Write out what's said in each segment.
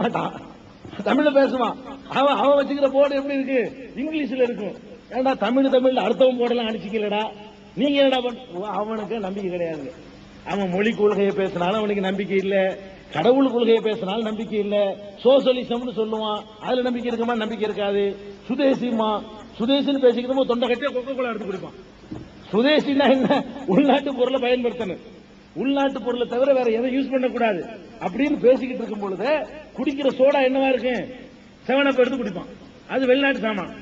மாட்டான் தமிழ்ல பேசுவான். அவன் அவன் வச்சுக்கிற போர்டு எப்படி இருக்கு? இங்கிலீஷ்ல இருக்கும். ஏன்டா தமிழ் தமிழ்ல அடுத்தவன் போர்டெல்லாம் அடிச்சுக்கலடா? நீங்க என்னடா அவனுக்கு நம்பிக்கை கிடையாது. அவன் மொழி கொள்கையை பேசினாலும் அவனுக்கு நம்பிக்கை இல்ல. கடவுள் கொள்கையை பேசினாலும் நம்பிக்கை இல்ல. சோசலிசம்னு சொல்லுவான். அதுல நம்பிக்கை இருக்குமா? நம்பிக்கை இருக்காது. சுதேசிமா சுதேசின்னு பேசிக்கிறோமோ தொண்டை கட்டியா கொக்கோ கோலா எடுத்து குடிப்பான். சுதேசினா என்ன? உள்நாட்டு பொருளை பயன்படுத்தணும். உள்நாட்டு பொருளை தவிர வேற எதை யூஸ் பண்ணக்கூடாது. அப்படின்னு பேசிக்கிட்டு இருக்கும் பொழுது குடிக்கிற சோடா என்னவா இருக்கும் செவனப் எடுத்து குடிப்பான். அது வெளிநாட்டு சாமான்.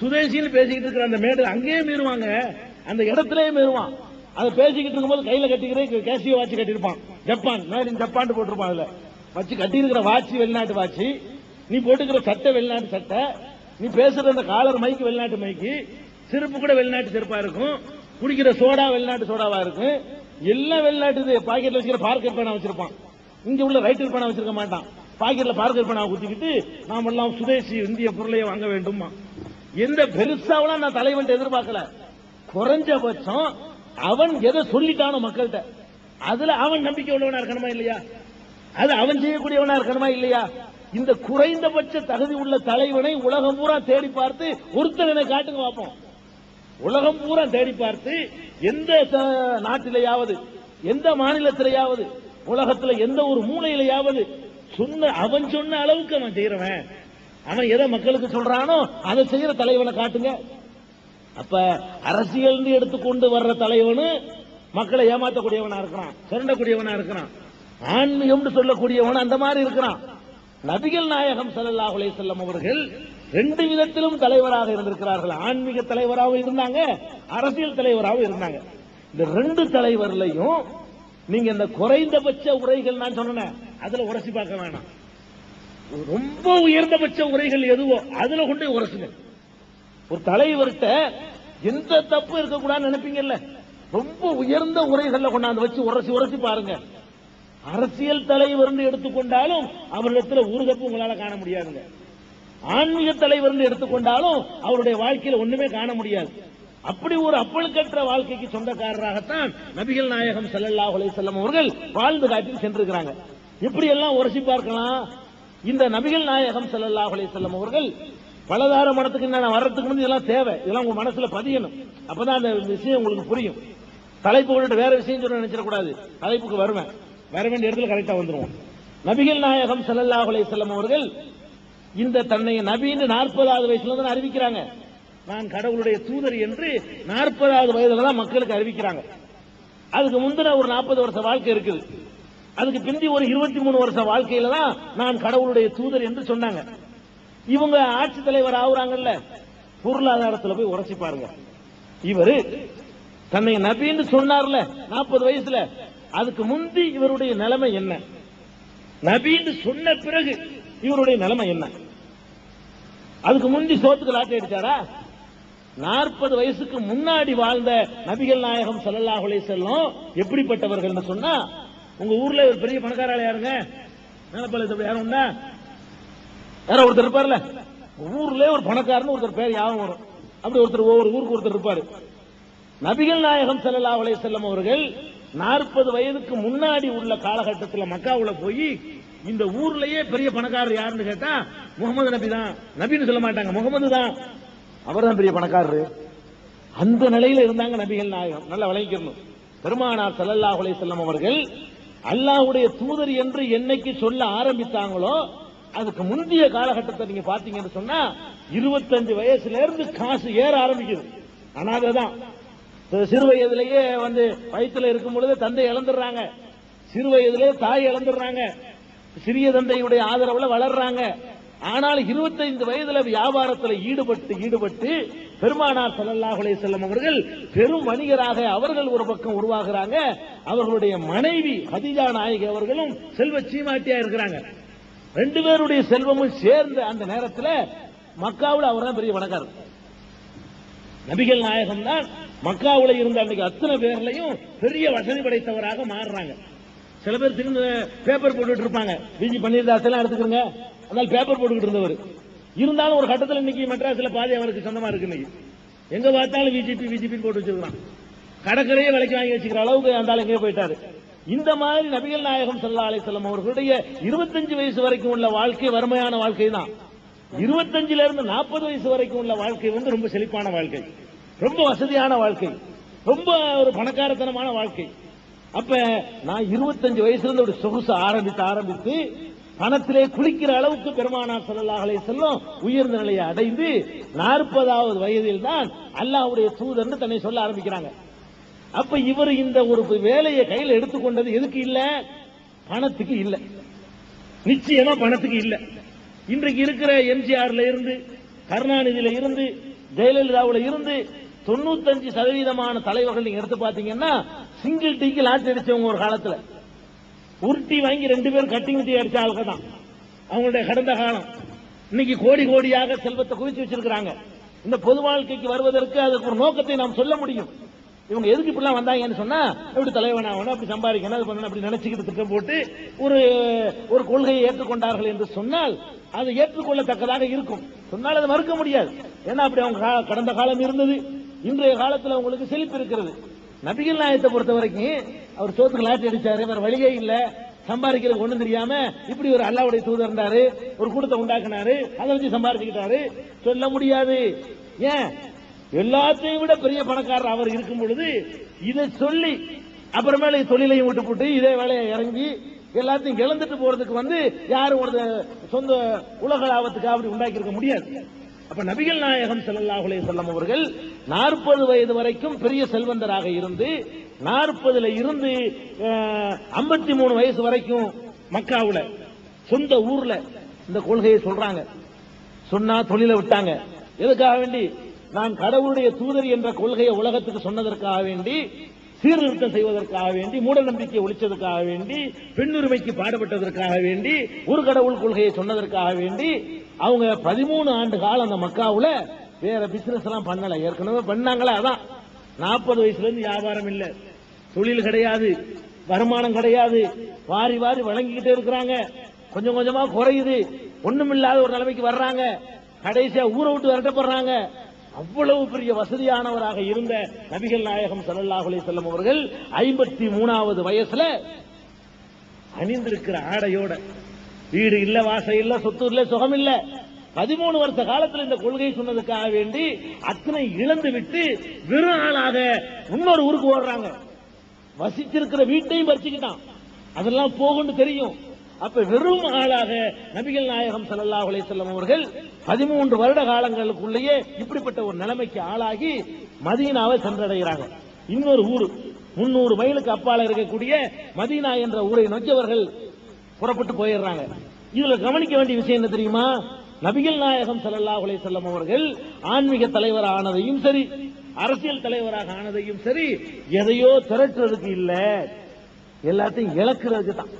சுதேசின்னு பேசிக்கிட்டு இருக்கிற அந்த மேடு அங்கேயே மீறுவாங்க. அந்த இடத்துலயே மீறுவான். அதை பேசிக்கிட்டு இருக்கும்போது கையில கட்டிக்கிற கேசிய வாட்ச் கட்டியிருப்பான். ஜப்பான் மேட் இன் ஜப்பான் போட்டிருப்பான் அதுல. வச்சு கட்டியிருக்கிற வாட்சி வெளிநாட்டு வாட்சி நீ போட்டுக்கிற சட்டை வெளிநாட்டு சட்டை. நீ பேசுற அந்த காலர் மைக்கு வெளிநாட்டு மைக்கு செருப்பு கூட வெளிநாட்டு செருப்பா இருக்கும். குடிக்கிற சோடா வெளிநாட்டு சோடாவா இருக்கும். எல்லாம் வெளிநாட்டு பாக்கெட்ல வச்சுக்கிற பார்க்கர் பேனா வச்சிருப்பான். இங்க உள்ள ரைட்டர் பேனா வச்சிருக்க மாட்டான். பாக்கெட்ல பார்க்கர் பேனா குத்திக்கிட்டு நாம எல்லாம் சுதேசி இந்திய பொருளையே வாங்க வேண்டுமா? எந்த பெருசாவெல்லாம் நான் தலைவன் எதிர்பார்க்கல. குறைஞ்சபட்சம் அவன் எதை சொல்லிட்டானோ மக்கள்கிட்ட. அதுல அவன் நம்பிக்கை உள்ளவனா இருக்கணுமா இல்லையா? அது அவன் செய்யக்கூடியவனா இருக்கணுமா இல்லையா? இந்த குறைந்தபட்ச தகுதி உள்ள தலைவனை உலகம் பூரா தேடி பார்த்து ஒருத்தனை காட்டுங்க பார்ப்போம். உலகம் பூரா தேடி பார்த்து எந்த நாட்டிலேயாவது எந்த மாநிலத்திலேயாவது உலகத்துல எந்த ஒரு மூலையிலையாவது சொன்ன அவன் சொன்ன அளவுக்கு அவன் செய்யறவன் அவன் எதை மக்களுக்கு சொல்றானோ அதை செய்யற தலைவனை காட்டுங்க. அப்ப அரசியல் எடுத்துக்கொண்டு வர்ற தலைவனு மக்களை ஏமாத்தக்கூடியவனா இருக்கிறான் சுரண்டக்கூடியவனா இருக்கிறான் ஆன்மீகம்னு சொல்லக்கூடியவன் அந்த மாதிரி இருக்கிறான். நபிகள் நாயகம் ஸல்லல்லாஹு அலைஹி அவர்கள் ரெண்டு விதத்திலும் தலைவராக இருந்திருக்கிறார்கள். ஆன்மீக தலைவராகவும் இருந்தாங்க அரசியல் தலைவராகவும் இருந்தாங்க. இந்த ரெண்டு தலைவர்லையும் நீங்க இந்த குறைந்தபட்ச உரைகள் நான் சொன்னேன் அதுல உரசி பார்க்க வேணாம். ரொம்ப உயர்ந்தபட்ச உரைகள் எதுவோ அதுல கொண்டு உரசுங்க. ஒரு தலைவர்கிட்ட எந்த தப்பு இருக்கக்கூடாதுன்னு நினைப்பீங்கல்ல? ரொம்ப உயர்ந்த உரைகள்ல கொண்டாந்து வச்சு உரசி உரசி பாருங்க. அரசியல் தலைவர் எடுத்துக்கொண்டாலும் அவரிடத்துல ஒரு தப்பு உங்களால காண முடியாதுங்க. ஆன்மீக தலைவர் எடுத்துக்கொண்டாலும் அவருடைய வாழ்க்கையில் ஒண்ணுமே காண முடியாது. அப்படி ஒரு அப்பழுக்கற்ற வாழ்க்கைக்கு சொந்தக்காரராகத்தான் நபிகள் நாயகம் ஸல்லல்லாஹு அலைஹி அவர்கள் வாழ்ந்து காட்டி சென்றிருக்கிறாங்க. இப்படி எல்லாம் உரசி பார்க்கலாம்? இந்த நபிகள் நாயகம் ஸல்லல்லாஹு அலைஹி வஸல்லம் அவர்கள் பலதார மடத்துக்கு நான் வர்றதுக்கு முந்தி இதெல்லாம் தேவை. இதெல்லாம் உங்க மனசுல பதியணும். அப்பதான் அந்த விஷயம் உங்களுக்கு புரியும். தலைப்பு விட்டுட்டு வேற விஷயம் சொல்ல நினைச்சிடக்கூடாது. தலைப்புக்கு வருவேன். வர வேண்டிய இடத்துல கரெக்டா வந்துருவோம். நபிகள் நாயகம் ஸல்லல்லாஹு அலைஹி அவர்கள் இந்த தன்னை நபின்னு நாற்பதாவது வயசுல தான் அறிவிக்கிறாங்க. நான் கடவுளுடைய தூதர் என்று நாற்பதாவது வயதுல தான் மக்களுக்கு அறிவிக்கிறாங்க. அதுக்கு முந்தின ஒரு நாற்பது வருஷ வாழ்க்கை இருக்குது. அதுக்கு பிந்தி ஒரு இருபத்தி மூணு வருஷ வாழ்க்கையில தான் நான் கடவுளுடைய தூதர் என்று சொன்னாங்க. இவங்க ஆட்சி தலைவர் ஆகுறாங்கல்ல பொருளாதாரத்துல போய் உரைச்சி பாருங்க. இவரு தன்னை நபின்னு சொன்னார்ல நாற்பது வயசுல. அதுக்கு முந்தி இவருடைய நிலைமை என்ன? நபின்னு சொன்ன பிறகு இவருடைய நிலைமை என்ன? அதுக்கு முந்தி சோத்துக்கு லாட்டி அடிச்சாரா? நாற்பது வயசுக்கு முன்னாடி வாழ்ந்த நபிகள் நாயகம் ஸல்லல்லாஹு செல்லும் எப்படிப்பட்டவர்கள் எப்படிப்பட்டவர்கள்னு சொன்னா உங்க ஊர்ல ஒரு பெரிய பணக்காரால யாருங்க? நிலப்பள்ளி யாரும் உண்டா? யாரோ ஒருத்தர் இருப்பார்ல? ஊர்ல ஒரு பணக்காரன்னு ஒருத்தர் பேர் யாவும் வரும். அப்படி ஒருத்தர் ஒவ்வொரு ஊருக்கு ஒருத்தர் இருப்பாரு. நபிகள் நாயகம் ஸல்லல்லாஹு அலைஹி அவர்கள் நாற்பது வயதுக்கு முன்னாடி உள்ள காலகட்டத்தில் மக்காவுல போய் இந்த ஊர்லயே பெரிய பணக்காரர் யாருன்னு கேட்டா முகமது நபி தான். நபின்னு சொல்ல மாட்டாங்க. முகமது தான். அவர் தான் பெரிய பணக்காரரு. அந்த நிலையில இருந்தாங்க நபிகள் நாயகம். நல்லா விளங்கிக்கணும். பெருமானார் ஸல்லல்லாஹு அலைஹி வஸல்லம் அவர்கள் அல்லாஹுடைய தூதர் என்று என்னைக்கு சொல்ல ஆரம்பித்தாங்களோ அதுக்கு முந்தைய காலகட்டத்தை நீங்க பாத்தீங்கன்னு சொன்னா இருபத்தஞ்சு வயசுல இருந்து காசு ஏற ஆரம்பிக்குது. அனாதை சிறு வயதிலேயே வந்து வயிற்றுல இருக்கும் பொழுது தந்தை இழந்துடுறாங்க. சிறு வயதிலே தாய் இழந்துடுறாங்க. சிறிய தந்தையுடைய ஆதரவுல வளர்றாங்க. ஆனால் 25 வயதுல வியாபாரத்துல ஈடுபட்டு ஈடுபட்டு பெருமானார் ஸல்லல்லாஹு அலைஹி அவர்கள் பெரும் வணிகராக அவர்கள் ஒரு பக்கம் உருவாகிறாங்க. அவர்களுடைய மனைவி ஹதிஜா நாயகி அவர்களும் செல்வ சீமாட்டியா இருக்கிறாங்க. ரெண்டு பேருடைய செல்வமும் சேர்ந்த அந்த நேரத்துல மக்காவில் அவர் தான் பெரிய வணக்கார் நபிகள் நாயகம் தான் மக்காவில் இருந்த அன்னைக்கு அத்தனை பேர்லையும் பெரிய வசதி படைத்தவராக மாறுறாங்க. சில பேர் திரும்ப பேப்பர் போட்டுட்டு இருப்பாங்க. பிஜி பன்னீர்தாஸ் எல்லாம் எடுத்துக்கிறங்க அதனால பேப்பர் போட்டுக்கிட்டு இருந்தவர். இருந்தாலும் ஒரு கட்டத்தில் இன்னைக்கு மெட்ராஸ்ல பாதி அவருக்கு சொந்தமா இருக்கு இன்னைக்கு. எங்க பார்த்தாலும் பிஜேபி பிஜேபி போட்டு வச்சிருக்கான் கடற்கரையே விலைக்கு வாங்கி வச்சுக்கிற அளவுக்கு அந்த ஆளுங்க எங்கேயோ போயிட்டாரு. இந்த மாதிரி நபிகள் நாயகம் ஸல்லல்லாஹு அலை செல்லம் அவர்களுடைய 25 வயசு வரைக்கும் உள்ள வாழ்க்கை வறுமையான வாழ்க்கை தான் 25 இருந்து நாற்பது வயசு வரைக்கும் உள்ள வாழ்க்கை வந்து ரொம்ப செழிப்பான வாழ்க்கை. ரொம்ப வசதியான வாழ்க்கை. ரொம்ப ஒரு பணக்காரத்தனமான வாழ்க்கை. அப்ப நான் 25 வயசுல இருந்து ஒரு சொகுசு ஆரம்பித்து ஆரம்பித்து பணத்திலே குளிக்கிற அளவுக்கு பெருமானார் ஸல்லல்லாஹு செல்லும் உயர்ந்த நிலையை அடைந்து நாற்பதாவது வயதில் தான் அல்லாஹ்வுடைய தூதர்னு தன்னை சொல்ல ஆரம்பிக்கிறாங்க. அப்ப இவர் இந்த ஒரு வேலையை கையில் எடுத்துக்கொண்டது எதுக்கு இல்ல? பணத்துக்கு இல்ல. நிச்சயமா பணத்துக்கு இல்ல. இன்றைக்கு இருக்கிற எம்ஜிஆர்ல இருந்து கருணாநிதியில இருந்து ஜெயலலிதாவுல இருந்து தொண்ணூத்தஞ்சு சதவீதமான தலைவர்கள் நீங்க எடுத்து பாத்தீங்கன்னா சிங்கிள் டீக்கு லாட் அடிச்சவங்க ஒரு காலத்துல. உருட்டி வாங்கி ரெண்டு பேரும் கட்டிங் டீ அடிச்ச ஆளுங்க தான். அவங்களுடைய கடந்த காலம். இன்னைக்கு கோடி கோடியாக செல்வத்தை குவிச்சு வச்சிருக்கிறாங்க. இந்த பொது வாழ்க்கைக்கு வருவதற்கு அதுக்கு ஒரு நோக்கத்தை நாம் சொல்ல முடியும். இவங்க எதுக்கு இப்படிலாம் வந்தாங்கன்னு சொன்னா எப்படி தலைவன் ஆகணும் அப்படி சம்பாதிக்கணும் அது பண்ணணும் அப்படி நினைச்சுக்கிட்டு திட்டம் போட்டு ஒரு ஒரு கொள்கையை ஏற்றுக்கொண்டார்கள் என்று சொன்னால் அது ஏற்றுக்கொள்ளத்தக்கதாக இருக்கும். சொன்னால் அதை மறுக்க முடியாது. ஏன்னா அப்படி அவங்க கடந்த காலம் இருந்தது. இன்றைய காலத்தில் அவங்களுக்கு செழிப்பு இருக்கிறது. நபிகள் நாயத்தை பொறுத்த வரைக்கும் அவர் சோத்துக்கு லாட்டி அடிச்சாரு வேற வழியே இல்ல. சம்பாதிக்கிறது ஒண்ணும் தெரியாம இப்படி ஒரு அல்லாவுடைய தூதர் இருந்தாரு ஒரு கூட்டத்தை உண்டாக்குனாரு அதை வச்சு சம்பாதிச்சுக்கிட்டாரு. சொல்ல முடியாது. ஏன்? எல்லாத்தையும் விட பெரிய பணக்காரர் அவர் இருக்கும் பொழுது இதை சொல்லி அப்புறமேல தொழிலையும் விட்டு போட்டு இதே வேலையை இறங்கி எல்லாத்தையும் இழந்துட்டு போறதுக்கு வந்து யாரும் ஒரு சொந்த உலக லாபத்துக்கு அப்படி உண்டாக்கி இருக்க முடியாது. அப்ப நபிகள் நாயகம் ஸல்லல்லாஹு செல்லம் அவர்கள் நாற்பது வயது வரைக்கும் பெரிய செல்வந்தராக இருந்து நாற்பதுல இருந்து ஐம்பத்தி மூணு வயசு வரைக்கும் மக்காவுல சொந்த ஊர்ல இந்த கொள்கையை சொல்றாங்க. சொன்னா தொழிலை விட்டாங்க. எதுக்காக வேண்டி? நான் கடவுளுடைய தூதர் என்ற கொள்கையை உலகத்துக்கு சொன்னதற்காக வேண்டி சீர்திருத்தம் செய்வதற்காக வேண்டி மூட நம்பிக்கை ஒழிச்சதற்காக வேண்டி பெண்ணுரிமைக்கு பாடுபட்டதற்காக வேண்டி ஒரு கடவுள் கொள்கையை சொன்னதற்காக வேண்டி அவங்க பதிமூணு ஆண்டு காலம் அந்த மக்காவுல வேற பிசினஸ் எல்லாம் பண்ணல. ஏற்கனவே பண்ணாங்களா அதான். நாற்பது வயசுல இருந்து வியாபாரம் இல்ல. தொழில் கிடையாது. வருமானம் கிடையாது. வாரி வாரி வழங்கிக்கிட்டே இருக்கிறாங்க. கொஞ்சம் கொஞ்சமா குறையுது. ஒண்ணுமில்லாத ஒரு நிலைமைக்கு வர்றாங்க. கடைசியா ஊரை விட்டு விரட்டப்படுறாங்க. அவ்வளவு பெரிய வசதியானவராக இருந்த நபிகள் நாயகம் சல்லாஹுலே செல்லம் அவர்கள் ஐம்பத்தி மூணாவது வயசுல அணிந்திருக்கிற ஆடையோட வீடு இல்ல வாசல் இல்ல சொத்து இல்ல சுகம் இல்ல. பதிமூணு வருஷ காலத்தில் இந்த கொள்கை சொன்னதுக்காக வேண்டி அத்தனை இழந்து விட்டு வெறும் ஆளாக இன்னொரு ஊருக்கு ஓடுறாங்க. வசிச்சிருக்கிற வீட்டையும் பறிச்சுக்கிட்டான். அதெல்லாம் போகும்னு தெரியும். அப்ப வெறும் ஆளாக நபிகள் நாயகம் சல்லா அலைஹி அவர்கள் பதிமூன்று வருட காலங்களுக்குள்ளேயே இப்படிப்பட்ட ஒரு நிலைமைக்கு ஆளாகி மதீனாவை சென்றடைகிறாங்க. இன்னொரு ஊர் முன்னூறு மைலுக்கு அப்பால இருக்கக்கூடிய மதீனா என்ற ஊரை நோக்கி அவர்கள் புறப்பட்டு போயிடுறாங்க. இதுல கவனிக்க வேண்டிய விஷயம் என்ன தெரியுமா? நபிகள் நாயகம் ஸல்லல்லாஹு அலைஹி அவர்கள் ஆன்மீக தலைவர் ஆனதையும் சரி அரசியல் தலைவராக ஆனதையும் சரி எதையோ திரட்டுறதுக்கு இல்ல. எல்லாத்தையும் இழக்கிறதுக்கு தான்.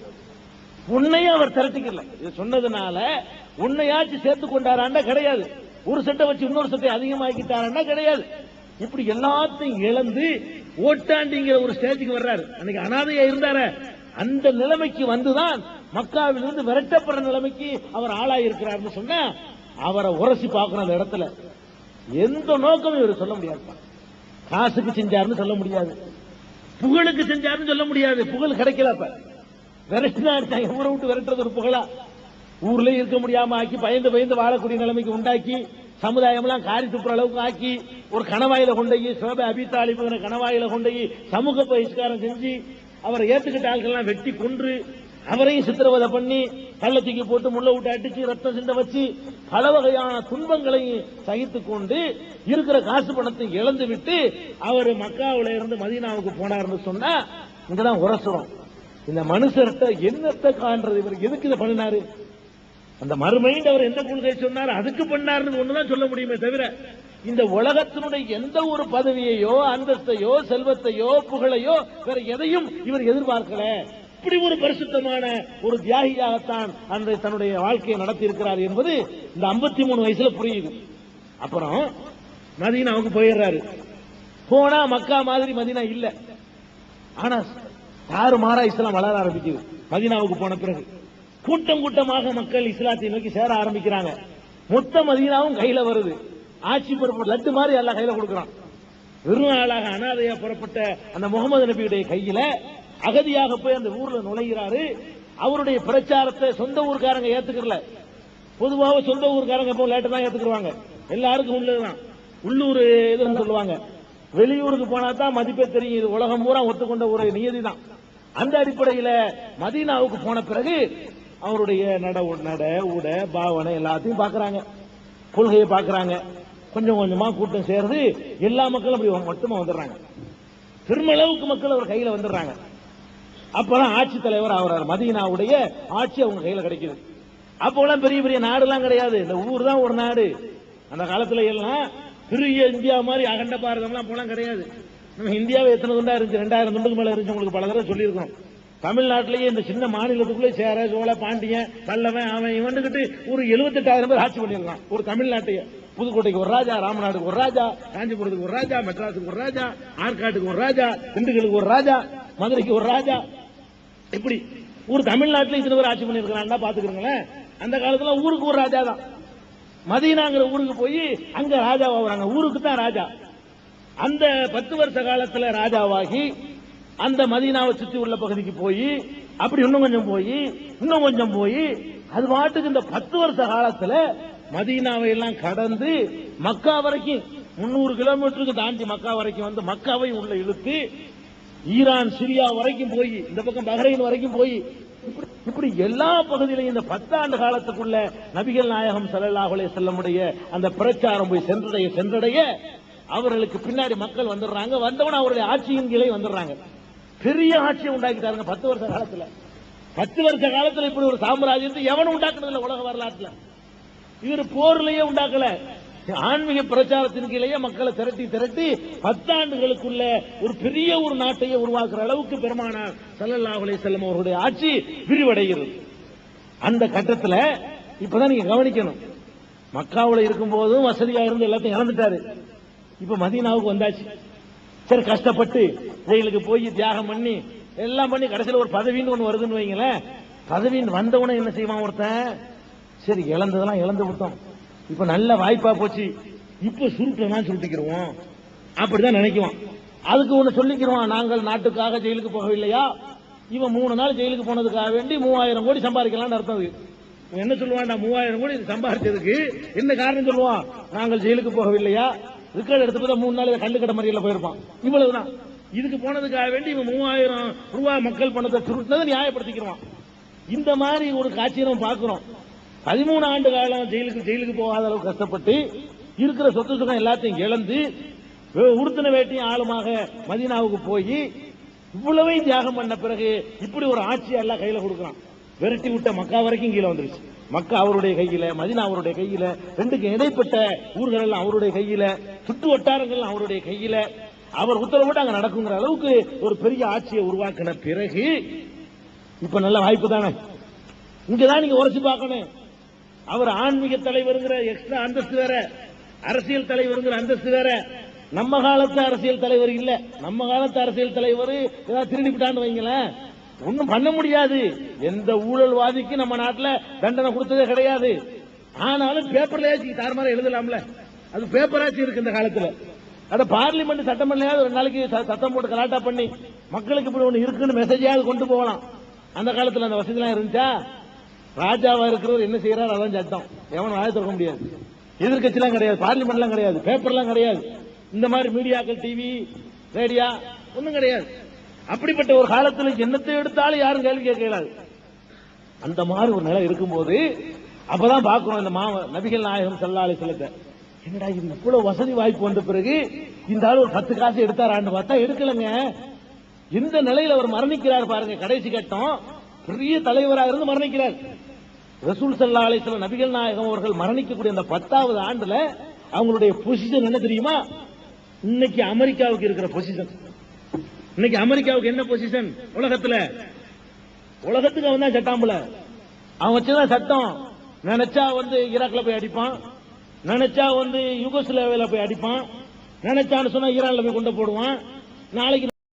உன்னையும் அவர் திரட்டிக்கல. இது சொன்னதுனால உன்னையாச்சும் சேர்த்து கொண்டாராண்டா கிடையாது. ஒரு செட்டை வச்சு இன்னொரு செட்டை அதிகமாக்கிட்டாரா கிடையாது. இப்படி எல்லாத்தையும் இழந்து ஓட்டாண்டிங்கிற ஒரு ஸ்டேஜுக்கு வர்றாரு. அன்னைக்கு அனாதையா இருந்தார. அந்த நிலைமைக்கு வந்துதான் மக்காவிலிருந்து விரட்டப்படுற நிலைமைக்கு அவர் ஆளாயிருக்கிறார்னு சொன்னா அவரை உரசி பார்க்கணும் அந்த இடத்துல. எந்த நோக்கமும் இவர் சொல்ல முடியாது. காசுக்கு செஞ்சாருன்னு சொல்ல முடியாது. புகழுக்கு செஞ்சாருன்னு சொல்ல முடியாது. புகழ் கிடைக்கல அப்ப. விரட்டினா ஊரை விட்டு விரட்டுறது ஒரு புகழா? ஊர்ல இருக்க முடியாம ஆக்கி பயந்து பயந்து வாழக்கூடிய நிலைமைக்கு உண்டாக்கி சமுதாயம் எல்லாம் காரி துப்புற அளவுக்கு ஆக்கி ஒரு கணவாயில கொண்டு போய் சோபை அபித்தாளிப்புங்கிற கணவாயில கொண்டு போய் சமூக பகிஷ்காரம் செஞ்சு அவரை ஏற்றுக்கிட்ட ஆட்கள்லாம் வெட்டி கொன்று அவரையும் சித்திரவதை பண்ணி கள்ள தூக்கி போட்டு முள்ள விட்டு அடிச்சு ரத்தம் சிந்த வச்சு பல வகையான துன்பங்களையும் சகித்து கொண்டு இருக்கிற காசு பணத்தை இழந்து விட்டு அவர் மக்காவில இருந்து மதீனாவுக்கு போனார்னு சொன்னா இங்கதான் உரசுறோம். இந்த மனுஷர்கிட்ட என்னத்தை காண்றது? இவர் எதுக்கு இதை பண்ணினாரு? அந்த மறுமைண்டு அவர் எந்த கொள்கை சொன்னார்? அதுக்கு பண்ணாருன்னு ஒண்ணுதான் சொல்ல முடியுமே தவிர இந்த உலகத்தினுடைய எந்த ஒரு பதவியையோ அந்தஸ்தையோ செல்வத்தையோ புகழையோ வேற எதையும் இவர் எதிர்பார்க்கல. இப்படி ஒரு பரிசுத்தமான ஒரு தியாகியாகத்தான் அந்த தன்னுடைய வாழ்க்கையை நடத்தி இருக்கிறார் என்பது இந்த 53 மூணு வயசுல புரியுது. அப்புறம் மதீனாவுக்கு போயிடுறாரு. போனா மக்கா மாதிரி மதீனா இல்ல. ஆனா தாறுமாறா இஸ்லாம் வளர ஆரம்பிக்குது. மதீனாவுக்கு போன பிறகு. கூட்டம் கூட்டமாக மக்கள் இஸ்லாத்தை நோக்கி சேர ஆரம்பிக்கிறாங்க. மொத்த மதீனாவும் கையில வருது. ஆட்சி பொறுப்பு லட்டு மாதிரி எல்லா கையில கொடுக்கிறான். வெறும் ஆளாக அனாதையா புறப்பட்ட அந்த முகமது நபியுடைய கையில அகதியாக போய் அந்த ஊர்ல நுழைகிறாரு அவருடைய பிரச்சாரத்தை சொந்த ஊர்க்காரங்க ஏத்துக்கல பொதுவாக சொந்த ஊர்க்காரங்க எப்போ லேட்டு தான் ஏத்துக்குவாங்க. எல்லாருக்கும் உள்ளதுதான். உள்ளூர் இதுன்னு சொல்லுவாங்க. வெளியூருக்கு போனா தான் மதிப்பே தெரியும். இது உலகம் பூரா ஒத்துக்கொண்ட ஒரு நியதி தான் அந்த அடிப்படையில மதீனாவுக்கு போன பிறகு அவருடைய நட நட உட பாவனை எல்லாத்தையும் பாக்குறாங்க கொள்கையை பாக்குறாங்க கொஞ்சம் கொஞ்சமா கூட்டம் சேர்ந்து எல்லா மக்களும் அப்படி மட்டுமா வந்துடுறாங்க. பெருமளவுக்கு மக்கள் அவர் கையில வந்துடுறாங்க. அப்பதான் ஆட்சி தலைவர் ஆகிறார். மதீனாவுடைய ஆட்சி அவங்க கையில கிடைக்குது. அப்போலாம் பெரிய பெரிய நாடுலாம் கிடையாது. இந்த ஊர் தான் ஒரு நாடு. அந்த காலத்துல எல்லாம் பெரிய இந்தியா மாதிரி அகண்ட பாரதம்லாம் போலாம் கிடையாது. நம்ம இந்தியாவை எத்தனை துண்டா இருந்துச்சு? ரெண்டாயிரம் துண்டுக்கு மேல இருந்துச்சு. உங்களுக்கு பல தடவை சொல்லியிருக்கோம் தமிழ்நாட்டிலேயே இந்த சின்ன மாநிலத்துக்குள்ளே சேர சோழ பாண்டியன் பல்லவன் அவன் இவனுக்கிட்டு ஒரு எழுபத்தெட்டாயிரம் பேர் ஆட்சி பண்ணிடலாம். ஒரு தமிழ்நாட்டையே. புதுக்கோட்டைக்கு ஒரு ராஜா ராமநாடுக்கு ஒரு ராஜா காஞ்சிபுரத்துக்கு ஒரு ராஜா மெட்ராஸுக்கு ஒரு ராஜா ஆற்காட்டுக்கு ஒரு ராஜா திண்டுக்கலுக்கு ஒரு ராஜா மதுரைக்கு ஒரு ராஜா. இப்படி ஒரு தமிழ்நாட்டில் இத்தனை பேர் ஆட்சி பண்ணிருக்கிறான் பாத்துக்கிறீங்களேன் அந்த காலத்துல ஊருக்கு ஒரு ராஜா தான். மதீனாங்கிற ஊருக்கு போய் அங்க ராஜாவாகிறாங்க. ஊருக்கு தான் ராஜா. அந்த பத்து வருஷ காலத்துல ராஜாவாகி அந்த மதீனாவை சுற்றி உள்ள பகுதிக்கு போய் அப்படி இன்னும் கொஞ்சம் போய் இன்னும் கொஞ்சம் போய் அது பாட்டுக்கு இந்த பத்து வருஷ காலத்துல மதீனாவை எல்லாம் கடந்து மக்கா வரைக்கும் முன்னூறு கிலோமீட்டருக்கு தாண்டி மக்கா வரைக்கும் வந்து மக்காவை உள்ள இழுத்து ஈரான் சிரியா வரைக்கும் போய் இந்த பக்கம் பஹ்ரைன் வரைக்கும் போய் இப்படி- இப்படி எல்லா பகுதியிலையும் இந்த பத்தாண்டு காலத்துக்குள்ள நபிகள் நாயகம் ஸல்லல்லாஹு செல்லமுடைய அந்த பிரச்சாரம் போய் சென்றடைய சென்றடைய அவர்களுக்கு பின்னாடி மக்கள் வந்துடுறாங்க. வந்தவன அவருடைய ஆட்சியின் கீழே வந்துடுறாங்க. பெரிய ஆட்சியை உண்டாக்கிட்டாருங்க பத்து வருஷ காலத்துல. பத்து வருஷ காலத்துல இப்படி ஒரு சாம்ராஜ்யத்தை எவனும் உண்டாக்குனதில்லை உலக வரலாற்றுல. இவர் போர்லயே உண்டாக்கல. ஆன்மீக பிரச்சாரத்தின் கீழேயே மக்களை திரட்டி திரட்டி பத்தாண்டுகளுக்குள்ள ஒரு பெரிய ஒரு நாட்டையே உருவாக்குற அளவுக்கு பெருமானார் ஸல்லல்லாஹு அலைஹி வஸல்லம் அவர்களுடைய ஆட்சி விரிவடைகிறது. அந்த கட்டத்தில் இப்பதான் நீங்க கவனிக்கணும். மக்காவில் இருக்கும் போதும் வசதியா இருந்து எல்லாத்தையும் இழந்துட்டாரு. இப்ப மதீனாவுக்கு வந்தாச்சு. சரி கஷ்டப்பட்டு ஜெயிலுக்கு போய் தியாகம் பண்ணி எல்லாம் பண்ணி கடைசியில் ஒரு பதவின்னு ஒன்று வருதுன்னு வைங்களேன். பதவின்னு வந்தவன என்ன செய்வான் ஒருத்தன்? சரி இழந்ததெல்லாம் இழந்து விட்டோம். இப்ப நல்ல வாய்ப்பா போச்சு. இப்ப சுருட்டெல்லாம் சுருட்டிக்கிறோம் அப்படிதான் நினைக்குவான். அதுக்கு ஒண்ணு சொல்லிக்கிறோம். நாங்கள் நாட்டுக்காக ஜெயிலுக்கு போகவில்லையா? இவன் மூணு நாள் ஜெயிலுக்கு போனதுக்காக வேண்டி மூவாயிரம் கோடி சம்பாதிக்கலாம்னு அர்த்தம் அது. என்ன சொல்லுவான் நான் மூவாயிரம் கோடி சம்பாதிச்சதுக்கு என்ன காரணம் சொல்லுவான்? நாங்கள் ஜெயிலுக்கு போகவில்லையா? ரிக்கார்டு எடுத்து மூணு நாள் கல்லு கடை மறியல போயிருப்பான். இவ்வளவுதான். இதுக்கு போனதுக்காக வேண்டி இவன் மூவாயிரம் ரூபாய் மக்கள் பணத்தை சுருட்டினதை நியாயப்படுத்திக்கிறான். இந்த மாதிரி ஒரு காட்சியை நம்ம பார்க்கிறோம். பதிமூணு ஆண்டு காலம் ஜெயிலுக்கு ஜெயிலுக்கு போகாத அளவுக்கு கஷ்டப்பட்டு இருக்கிற சொத்து சுகம் எல்லாத்தையும் இழந்து உடுத்தின வேட்டையும் ஆழமாக மதினாவுக்கு போய் இவ்வளவையும் தியாகம் பண்ண பிறகு இப்படி ஒரு ஆட்சி எல்லாம் கையில கொடுக்கறான். விரட்டி விட்ட மக்கா வரைக்கும் கீழே வந்துருச்சு. மக்கா அவருடைய கையில மதினா அவருடைய கையில ரெண்டுக்கு இடைப்பட்ட ஊர்கள் எல்லாம் அவருடைய கையில சுற்று வட்டாரங்கள் அவருடைய கையில. அவர் உத்தரவிட்டு அங்க நடக்குங்கிற அளவுக்கு ஒரு பெரிய ஆட்சியை உருவாக்கின பிறகு இப்ப நல்ல வாய்ப்பு தானே? இங்கதான் நீங்க உரைச்சு பார்க்கணும். அவர் ஆன்மீக தலைவருங்கிற எக்ஸ்ட்ரா அந்தஸ்து வேற. அரசியல் தலைவருங்கிற அந்தஸ்து வேற. நம்ம காலத்து அரசியல் தலைவர் இல்ல. நம்ம காலத்து அரசியல் தலைவர் ஏதாவது திருடிவிட்டான்னு வைங்களேன். ஒன்னும் பண்ண முடியாது. எந்த ஊழல்வாதிக்கு நம்ம நாட்டுல தண்டனை கொடுத்ததே கிடையாது. ஆனாலும் பேப்பர்ல தாறுமாற எழுதலாம்ல. அது பேப்பராச்சு இருக்கு இந்த காலத்துல. அத பார்லிமெண்ட் சட்டமன்றையாவது ஒரு நாளைக்கு ச- சத்தம் போட்டு கலாட்டா பண்ணி மக்களுக்கு இப்படி ஒண்ணு இருக்குன்னு மெசேஜாவது கொண்டு போகலாம். அந்த காலத்துல அந்த வசதிலாம் இருந்துச்சா? ராஜாவா இருக்கிறவர் என்ன செய்யறாரு அதான் சட்டம். எவனும் வாய திறக்க முடியாது. எதிர்கட்சிலாம் கிடையாது பார்லிமெண்ட்லாம் கிடையாது பேப்பர்லாம் கிடையாது. இந்த மாதிரி மீடியாக்கள் டிவி ரேடியா ஒன்றும் கிடையாது. அப்படிப்பட்ட ஒரு காலத்தில் என்னத்தை எடுத்தாலும் யாரும் கேள்வி கேட்கலாது அந்த மாதிரி ஒரு நிலை இருக்கும்போது அப்பதான் பார்க்கணும் இந்த மாவ நபிகள் நாயகம் சல்லாலை செலுத்த என்னடா இது இவ்வளவு வசதி வாய்ப்பு வந்த பிறகு இந்த ஆள் ஒரு பத்து காசு எடுத்தாரான்னு பார்த்தா எடுக்கலங்க. எந்த நிலையில அவர் மரணிக்கிறார் பாருங்க கடைசி கட்டம். பெரிய தலைவராக இருந்து மரணிக்கிறார். ரசூல் சல்லா அலிஸ்லாம் நபிகள் நாயகம் அவர்கள் மரணிக்கக்கூடிய அந்த பத்தாவது ஆண்டுல அவங்களுடைய பொசிஷன் என்ன தெரியுமா? இன்னைக்கு அமெரிக்காவுக்கு இருக்கிற பொசிஷன் இன்னைக்கு அமெரிக்காவுக்கு என்ன பொசிஷன் உலகத்துல. உலகத்துக்கு அவன் தான் சட்டாம்புல அவன் வச்சுதான் சட்டம். நினைச்சா வந்து ஈராக்ல போய் அடிப்பான். நினைச்சா வந்து யுகோஸ்லாவில போய் அடிப்பான். நினைச்சான்னு சொன்னா ஈரான்ல போய் கொண்டு போடுவான். நாளைக்கு